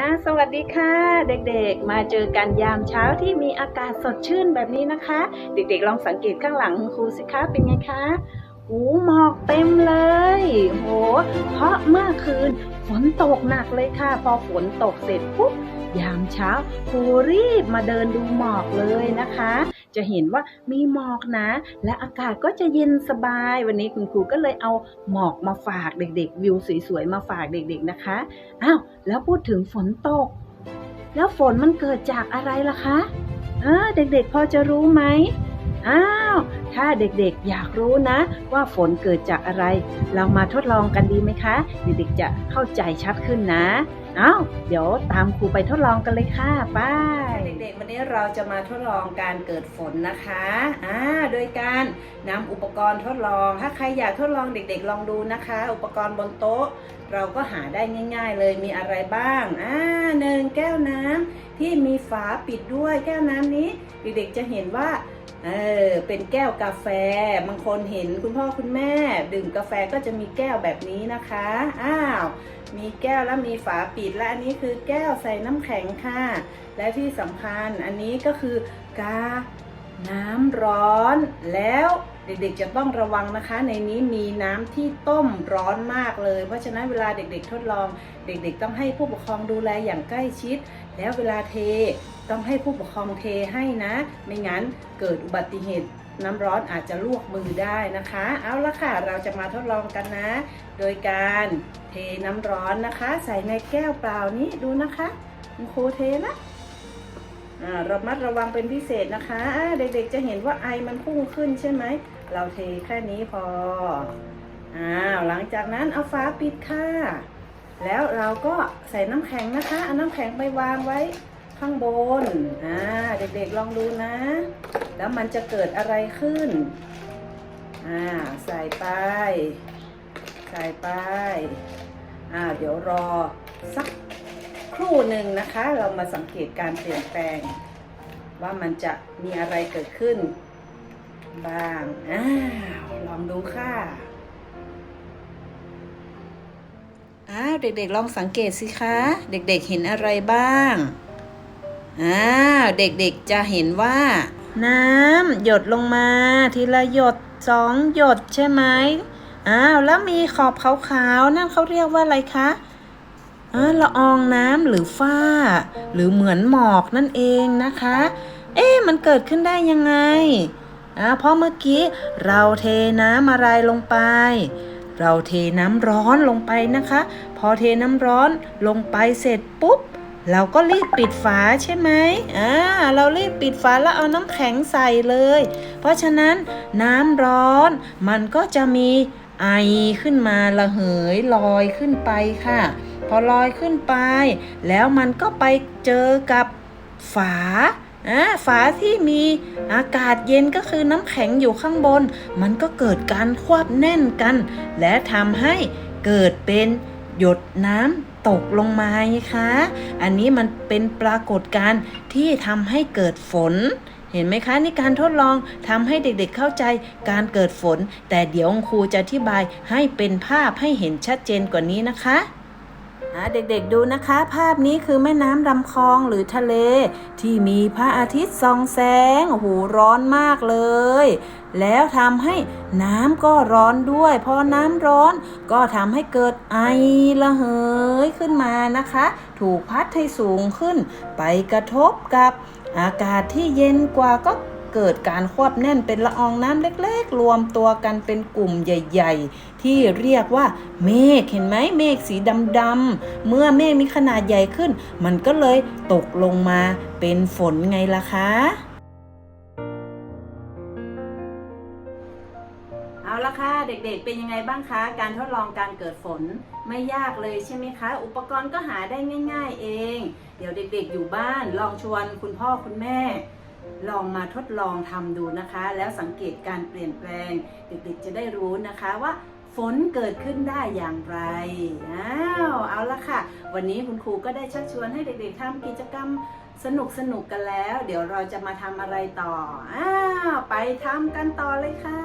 ่าสวัสดีค่ะเด็กๆ มาเจอกันยามเช้าที่มีอากาศสดชื่นแบบนี้นะคะ เด็กๆ ลองสังเกตข้างหลังคุณครูสิคะเป็นไงคะหูหมอกเต็มเลย โห เพราะเมื่อคืนฝนตกหนักเลยค่ะ พอฝนตกเสร็จปุ๊บยามเช้าครูรีบมาเดินดูหมอกเลยนะคะ จะเห็นว่ามีหมอกนะ และอากาศก็จะเย็นสบาย วันนี้คุณครูก็เลยเอาหมอกมาฝากเด็กๆ วิวสวยๆมาฝากเด็กๆนะคะอ้าวแล้วพูดถึงฝนตก แล้วฝนมันเกิดจากอะไรล่ะคะเเด็กๆพอจะรู้ไหม อ้าว ถ้าเด็กๆอยากรู้นะ ว่าฝนเกิดจากอะไร เรามาทดลองกันดีไหมคะ เด็กๆจะเข้าใจชัดขึ้นนะเอ้าเดี๋ยวตามครูไปทดลองกันเลยค่ะไปเด็กๆวันนี้เราจะมาทดลองการเกิดฝนนะคะอ่าโดยการนำอุปกรณ์ทดลอง ถ้าใครอยากทดลองเด็กๆลองดูนะคะ อุปกรณ์บนโต๊ะ เราก็หาได้ง่าย ๆ เลยมีอะไรบ้างอ่าหนึ่งแก้วน้ำที่มีฝาปิดด้วยแก้วน้ำนี้ เด็กๆจะเห็นว่า เออเป็นแก้วกาแฟ บางคนเห็นคุณพ่อคุณแม่ ดื่มกาแฟก็จะมีแก้วแบบนี้นะคะ อ้าว มีแก้วแล้วมีฝาปิดและอันนี้คือแก้วใส่น้ำแข็งค่ะ และที่สำคัญอันนี้ก็คือกา น้ำร้อนแล้วเด็กๆจะต้องระวังนะคะ ในนี้มีน้ำที่ต้มร้อนมากเลย เพราะฉะนั้นเวลาเด็กๆทดลอง เด็กๆ ต้องให้ผู้ปกครองดูแลอย่างใกล้ชิด แล้วเวลาเทต้องให้ผู้ปกครองเทให้นะ ไม่งั้นเกิดอุบัติเหตุน้ำร้อนอาจจะลวกมือได้นะคะ เอาละค่ะ เราจะมาทดลองกันนะ โดยการเทน้ำร้อนนะคะ ใส่ในแก้วเปล่านี้ดูนะคะคุณครูเทนะ ระมัดระวังเป็นพิเศษนะคะ เด็กๆจะเห็นว่าไอมันพุ่งขึ้นใช่ไหม เราเทแค่นี้พออ้าวหลังจากนั้นเอาฝาปิดค่ะ แล้วเราก็ใส่น้ำแข็งนะคะเอาน้ำแข็งไปวางไว้ข้างบนอ่าเด็กๆลองดูนะ แล้วมันจะเกิดอะไรขึ้นอ่าใส่ไป ใส่ไปอ่าเดี๋ยวรอสัก ครู่หนึ่งนะคะ เรามาสังเกตการเปลี่ยนแปลง ว่ามันจะมีอะไรเกิดขึ้น บ้าง อ้าว ลองดูค่ะอ้าวเด็กๆ ลองสังเกตสิคะ เด็กๆเห็นอะไรบ้างอ้าวเด็กๆจะเห็นว่า น้ำหยดลงมา ทีละหยดสองหยดใช่ไหมอ้าวแล้วมีขอบขาวๆนั่นเขาเรียกว่าอะไรคะ ละอองน้ำหรือฝ้า หรือเหมือนหมอกนั่นเองนะคะ เอ๊ะมันเกิดขึ้นได้ยังไงอ่าเพราะเมื่อกี้เราเทน้ำอะไรลงไป เราเทน้ำร้อนลงไปนะคะ พอเทน้ำร้อนลงไปเสร็จปุ๊บ เราก็รีบปิดฝาใช่ไหมอ่าเรารีบปิดฝาแล้วเอาน้ำแข็งใส่เลย เพราะฉะนั้นน้ำร้อนมันก็จะมี ไอขึ้นมาระเหยลอยขึ้นไปค่ะ พอลอยขึ้นไป แล้วมันก็ไปเจอกับฝาอ่าฝาที่มีอากาศเย็นก็คือน้ำแข็งอยู่ข้างบน มันก็เกิดการควบแน่นกัน และทำให้เกิดเป็นหยดน้ำตกลงมาไงคะ อันนี้มันเป็นปรากฏการณ์ที่ทำให้เกิดฝน เห็นไหมคะนี่การทดลองทำให้เด็กๆเข้าใจการเกิดฝน แต่เดี๋ยวครูจะอธิบายให้เป็นภาพให้เห็นชัดเจนกว่านี้นะคะ เด็กๆดูนะคะ ภาพนี้คือแม่น้ำลำคลองหรือทะเล ที่มีพระอาทิตย์ส่องแสงโอ้โหร้อนมากเลย แล้วทำให้น้ำก็ร้อนด้วย พอน้ำร้อนก็ทำให้เกิดไอระเหยขึ้นมานะคะ ถูกพัดให้สูงขึ้น ไปกระทบกับอากาศที่เย็นกว่าก็ เกิดการควบแน่นเป็นละอองน้ำเล็กๆ รวมตัวกันเป็นกลุ่มใหญ่ ๆ ที่เรียกว่าเมฆเห็นไหมเมฆสีดำๆเมื่อเมฆมีขนาดใหญ่ขึ้น มันก็เลยตกลงมาเป็นฝนไงล่ะคะเอาละค่ะเด็กๆ เป็นยังไงบ้างคะ การทดลองการเกิดฝนไม่ยากเลยใช่ไหมคะ อุปกรณ์ก็หาได้ง่าย ๆ เอง เดี๋ยวเด็กๆ อยู่บ้านลองชวนคุณพ่อคุณแม่ ลองมาทดลองทำดูนะคะ แล้วสังเกตการเปลี่ยนแปลง เด็กๆจะได้รู้นะคะว่าฝนเกิดขึ้นได้อย่างไรอ้าวเอาละค่ะ วันนี้คุณครูก็ได้ชักชวนให้เด็กๆทำกิจกรรมสนุกสนุกๆกันแล้ว เดี๋ยวเราจะมาทำอะไรต่ออ้าวไปทำกันต่อเลยค่ะ